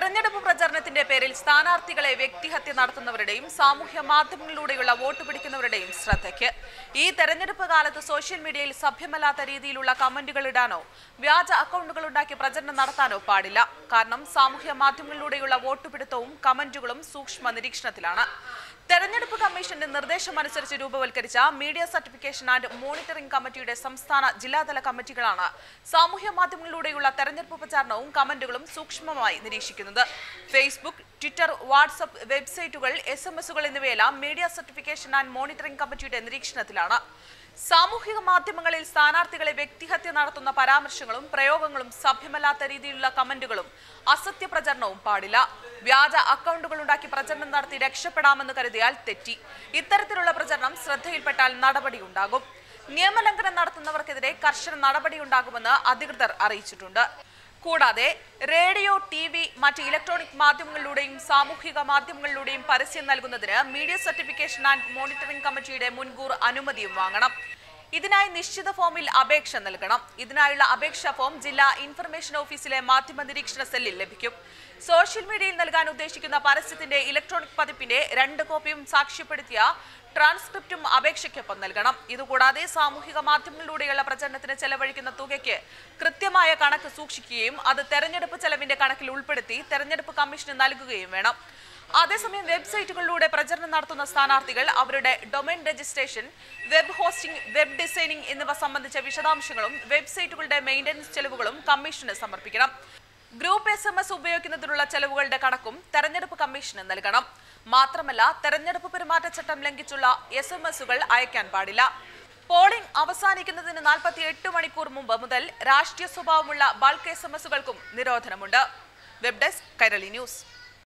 തെരഞ്ഞെടുപ്പ് പ്രചരണത്തിന്റെ പേരിൽ സ്ഥാനാർത്ഥികളെ വ്യക്തിഹത്യ നടത്തുന്നവരുടെയും സാമൂഹ്യ മാധ്യമങ്ങളിലൂടെയുള്ള വോട്ട് പിടിക്കുന്നവരുടെയും ശ്രദ്ധയ്ക്ക്. ഈ തെരഞ്ഞെടുപ്പ് കാലത്ത് സോഷ്യൽ മീഡിയയിൽ സഭ്യമല്ലാത്ത രീതിയിലുള്ള കമന്റുകൾ ഇടാനോ വ്യാജ അക്കൗണ്ടുകൾ ഉണ്ടാക്കി പ്രചരണം നടത്താനോ പാടില്ല. കാരണം സാമൂഹ്യ മാധ്യമങ്ങളിലൂടെയുള്ള വോട്ടുപിടുത്തവും കമന്റുകളും സൂക്ഷ്മ നിരീക്ഷണത്തിലാണ്. തെരഞ്ഞെടുപ്പ് കമ്മീഷന്റെ നിർദ്ദേശമനുസരിച്ച് രൂപവൽക്കരിച്ച മീഡിയ സർട്ടിഫിക്കേഷൻ ആൻഡ് മോണിറ്ററിംഗ് കമ്മിറ്റിയുടെ സംസ്ഥാന ജില്ലാതല കമ്മിറ്റികളാണ് സാമൂഹ്യ മാധ്യമങ്ങളിലൂടെയുള്ള തെരഞ്ഞെടുപ്പ് പ്രചാരണവും കമന്റുകളും സൂക്ഷ്മമായി നിരീക്ഷിക്കുന്നത്. ഫേസ്ബുക്ക് ട്വിറ്റർ വാട്സപ്പ് വെബ്സൈറ്റുകൾ എസ് എന്നിവയെല്ലാം മീഡിയ സർട്ടിഫിക്കേഷൻ ആൻഡ് മോണിറ്ററിംഗ് കമ്മിറ്റിയുടെ നിരീക്ഷണത്തിലാണ്. സാമൂഹിക മാധ്യമങ്ങളിൽ സ്ഥാനാർത്ഥികളെ വ്യക്തിഹത്യ നടത്തുന്ന പരാമർശങ്ങളും പ്രയോഗങ്ങളും സഭ്യമല്ലാത്ത രീതിയിലുള്ള കമന്റുകളും അസത്യ പ്രചരണവും പാടില്ല. വ്യാജ അക്കൗണ്ടുകൾ ഉണ്ടാക്കി പ്രചരണം നടത്തി രക്ഷപ്പെടാമെന്ന് കരുതിയാൽ തെറ്റി. ഇത്തരത്തിലുള്ള പ്രചരണം ശ്രദ്ധയിൽപ്പെട്ടാൽ നടപടിയുണ്ടാകും. നിയമലംഘനം നടത്തുന്നവർക്കെതിരെ കർശന നടപടിയുണ്ടാകുമെന്ന് അധികൃതർ അറിയിച്ചിട്ടുണ്ട്. കൂടാതെ റേഡിയോ ടി വി മറ്റ് ഇലക്ട്രോണിക് മാധ്യമങ്ങളിലൂടെയും സാമൂഹിക മാധ്യമങ്ങളിലൂടെയും പരസ്യം നൽകുന്നതിന് മീഡിയ സർട്ടിഫിക്കേഷൻ ആൻഡ് മോണിറ്ററിംഗ് കമ്മിറ്റിയുടെ മുൻകൂർ അനുമതിയും വാങ്ങണം. ഇതിനായി നിശ്ചിത ഫോമിൽ അപേക്ഷ നൽകണം. ഇതിനായുള്ള അപേക്ഷാ ഫോം ജില്ലാ ഇൻഫർമേഷൻ ഓഫീസിലെ മാധ്യമ നിരീക്ഷണ സെല്ലിൽ ലഭിക്കും. സോഷ്യൽ മീഡിയയിൽ നൽകാൻ ഉദ്ദേശിക്കുന്ന പരസ്യത്തിന്റെ ഇലക്ട്രോണിക് പതിപ്പിന്റെ രണ്ട് കോപ്പിയും സാക്ഷ്യപ്പെടുത്തിയ ട്രാൻസ്ക്രിപ്റ്റും അപേക്ഷയ്ക്കൊപ്പം നൽകണം. ഇതുകൂടാതെ സാമൂഹിക മാധ്യമങ്ങളിലൂടെയുള്ള പ്രചരണത്തിന് ചെലവഴിക്കുന്ന തുകയ്ക്ക് കൃത്യമായ കണക്ക് സൂക്ഷിക്കുകയും അത് തെരഞ്ഞെടുപ്പ് ചെലവിന്റെ കണക്കിൽ ഉൾപ്പെടുത്തി തെരഞ്ഞെടുപ്പ് കമ്മീഷന് നൽകുകയും വേണം. അതേസമയം വെബ്സൈറ്റുകളിലൂടെ പ്രചരണം നടത്തുന്ന സ്ഥാനാർത്ഥികൾ അവരുടെ domain registration web hosting web designing എന്നിവ സംബന്ധിച്ച വിശദാംശങ്ങളും വെബ്സൈറ്റുകളുടെ മെയിന്റനൻസ് ചെലവുകളും കമ്മീഷന് സമർപ്പിക്കണം. ഗ്രൂപ്പ് എസ് എം എസ് ഉപയോഗിക്കുന്നതിനുള്ള ചെലവുകളുടെ കണക്കും തെരഞ്ഞെടുപ്പ് കമ്മീഷന് നൽകണം. മാത്രമല്ല തെരഞ്ഞെടുപ്പ് പെരുമാറ്റച്ചട്ടം ലംഘിച്ചുള്ള എസ് എം എസുകൾ അയക്കാൻ പാടില്ല. പോളിംഗ് അവസാനിക്കുന്നതിന് നാൽപ്പത്തി എട്ട് മണിക്കൂർ മുമ്പ് മുതൽ രാഷ്ട്രീയ സ്വഭാവമുള്ള ബൾക്ക് എസ് എം എസുകൾക്കും നിരോധനമുണ്ട്. Web desk Kairali news.